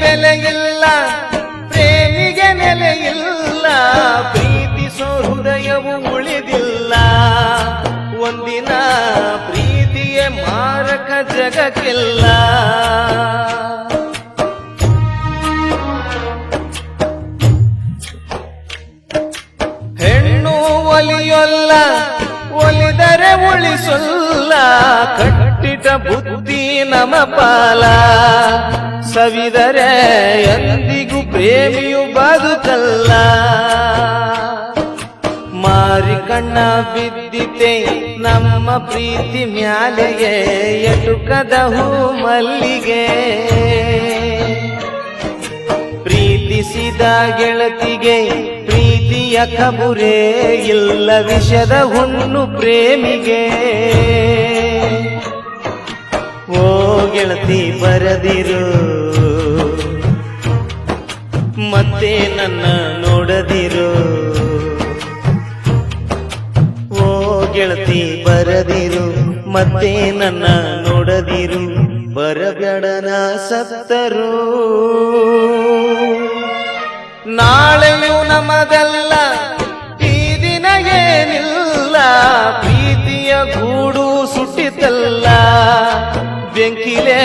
ಬೆಲೆಯಿಲ್ಲ, ಪ್ರೇಮಿಗೆ ನೆಲೆಯಿಲ್ಲ, ಪ್ರೀತಿಸೋ ಹೃದಯವು ಉಳಿದಿಲ್ಲ. ಒಂದಿನ ಪ್ರೀತಿಯ ಮಾರಕ ಜಗಕ್ಕಿಲ್ಲ. ಹೆಣ್ಣು ಒಲಿಯೊಲ್ಲ, ಒಲಿದರೆ ಉಳಿಸಲ್ಲ ಕಟ್ಟಿಟ ಬುದ್ಧಿ ನಮ ಪಾಲ ಸವಿದರೆ ಎಂದಿಗೂ ಪ್ರೇಮಿಯು ಬದುಕಲ್ಲ. ಮಾರಿ ಕಣ್ಣ ಬಿದ್ದಿತೆ ನಮ್ಮ ಪ್ರೀತಿ ಮ್ಯಾಲೆಗೆ, ಎಟುಕದ ಹೂ ಮಲ್ಲಿಗೆ ಪ್ರೀತಿಸಿದ ಗೆಳತಿಗೆ ಪ್ರೀತಿಯ ಕಬುರೇ, ಇಲ್ಲ ವಿಷದ ಹುಣ್ಣು ಪ್ರೇಮಿಗೆ. ಓ ಗೆಳತಿ ಬರದಿರು. ಮತ್ತೆ ನನ್ನ ನೋಡದಿರು. ಓ ಗೆಳತಿ ಬರದಿರು, ಮತ್ತೆ ನನ್ನ ನೋಡದಿರು. ಬರಬೇಡನ ಸತ್ತರು. ನಾಳೆಯೂ ನಮದಲ್ಲ ಬೆಂಕಿಲೇ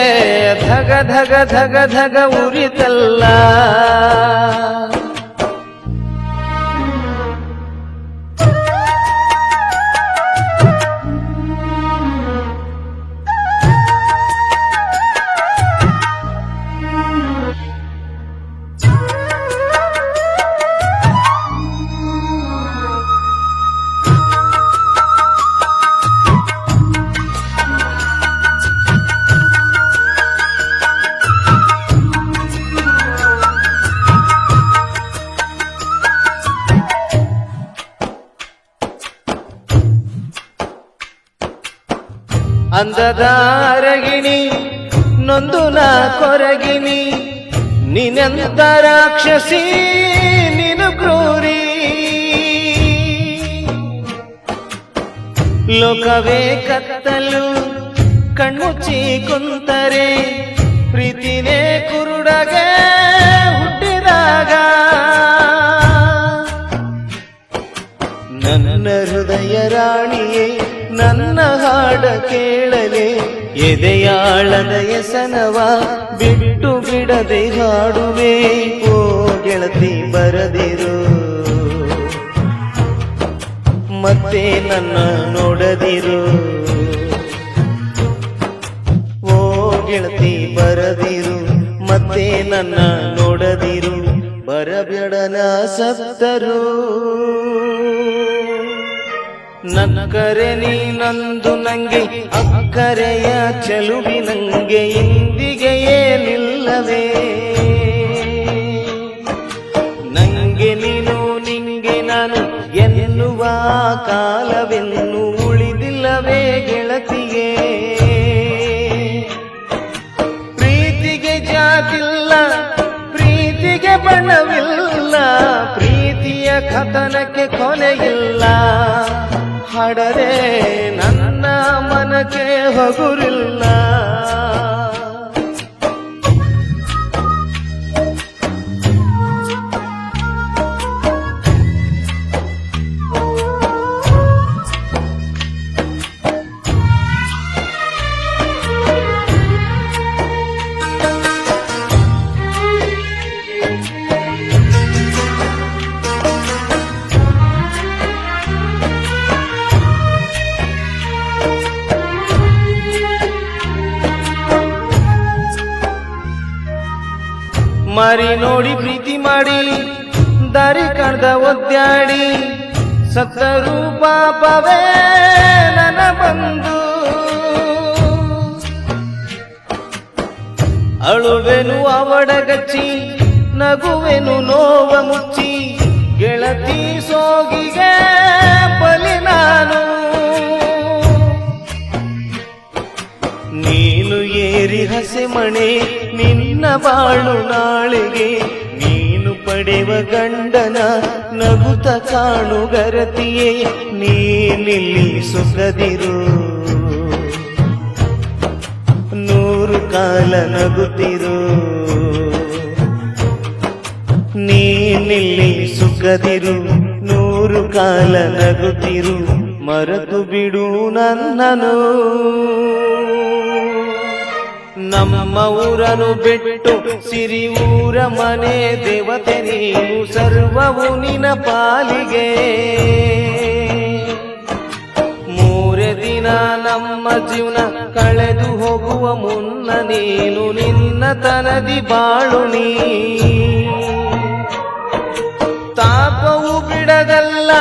ಧಗ ಧಗ ಧಗ ಧಗ ಉರಿತಲ್ಲ. ಅಂದದ ಅರಗಿಣಿ ನೊಂದು ನಾ ಕೊರಗಿನಿ ನಿನಂತ ರಾಕ್ಷಸಿ ನೀನು ಕ್ರೂರಿ. ಲೋಕವೇ ಕತ್ತಲು, ಕಣ್ಮುಚ್ಚಿ ಕುಂತರೆ, ಪ್ರೀತಿನೇ ಕುರುಡಗೆ ಹುಟ್ಟಿದಾಗ. ನನ್ನ ಹೃದಯ ರಾಣಿಯೇ ನನ್ನ ಹಾಡ ಕೇಳಲೆ ಎದೆಯಾಳದ ಎಸನವ ಬಿಟ್ಟು ಬಿಡದೆ ಹಾಡುವೆ. ಓ ಗೆಳತಿ ಬರದಿರು. ಮತ್ತೆ ನನ್ನ ನೋಡದಿರು. ಓ ಗೆಳತಿ ಬರದಿರು. ಮತ್ತೆ ನನ್ನ ನೋಡದಿರು. ಬರಬೇಡನ ಸತ್ತರು ನನ್ನ ಕರೆ ನೀ ನಂದು ನಂಗೆ, ಅಕ್ಕರೆಯ ಚಲುವಿ ನಂಗೆ ಇಂದಿಗೆ ಏನಿಲ್ಲವೇ? ನಂಗೆ ನೀನು, ನಿಂಗೆ ನಾನು ಎನ್ನುವ ಕಾಲವೆನ್ನು ಉಳಿದಿಲ್ಲವೇ ಗೆಳತಿಯೇ? ಪ್ರೀತಿಗೆ ಜಾತಿಲ್ಲ, ಪ್ರೀತಿಗೆ ಬಣ್ಣವಿಲ್ಲ ಪ್ರೀತಿಯ ಕಥನಕ್ಕೆ ಕೊನೆಯಿಲ್ಲ. ಹಡರೆ ನನ್ನ ಮನಕ್ಕೆ ಹಗುರಿಲ್ಲ. ಮಾರಿ ನೋಡಿ ಪ್ರೀತಿ ಮಾಡಿ, ದಾರಿ ಕಾಣ್ದ ಒದ್ದಾಡಿ ಸತ್ತರು ಪಾಪವೇ ನನ್ನ ಬಂದು ಅಳುವೆನು ಅವಡಗಚ್ಚಿ ನಗುವೆನು ನೋವ ಮುಚ್ಚಿ, ಗೆಳತಿ ಸೋಗಿಗೆ ಮಣೆ, ನಿನ್ನ ಬಾಳು ನಾಳೆಗೆ ನೀನು ಪಡೆವ ಗಂಡನ ನಗುತ ಕಾಣುಗರತಿಯೇ ನೀನಿಲ್ಲಿ ಸುಖದಿರು. ನೂರು ಕಾಲ ನಗುತ್ತಿರು. ನೀನಿಲ್ಲಿ ಸುಖದಿರು, ನೂರು ಕಾಲ ನಗುತ್ತಿರು. ಮರೆತು ಬಿಡು ನನ್ನನು ನಮ್ಮ ಊರನು ಬಿಟ್ಟು ಸಿರಿ ಊರ ಮನೆ ದೇವತೆ ನೀನು ಸರ್ವವು ನಿನ ಪಾಲಿಗೆ. ಮೂರೇ ದಿನ ನಮ್ಮ ಜೀವನ ಕಳೆದು ಹೋಗುವ ಮುನ್ನ ನೀನು ನಿನ್ನ ತನದಿ ಬಾಳು ತಾಪವು ಬಿಡದಲ್ಲ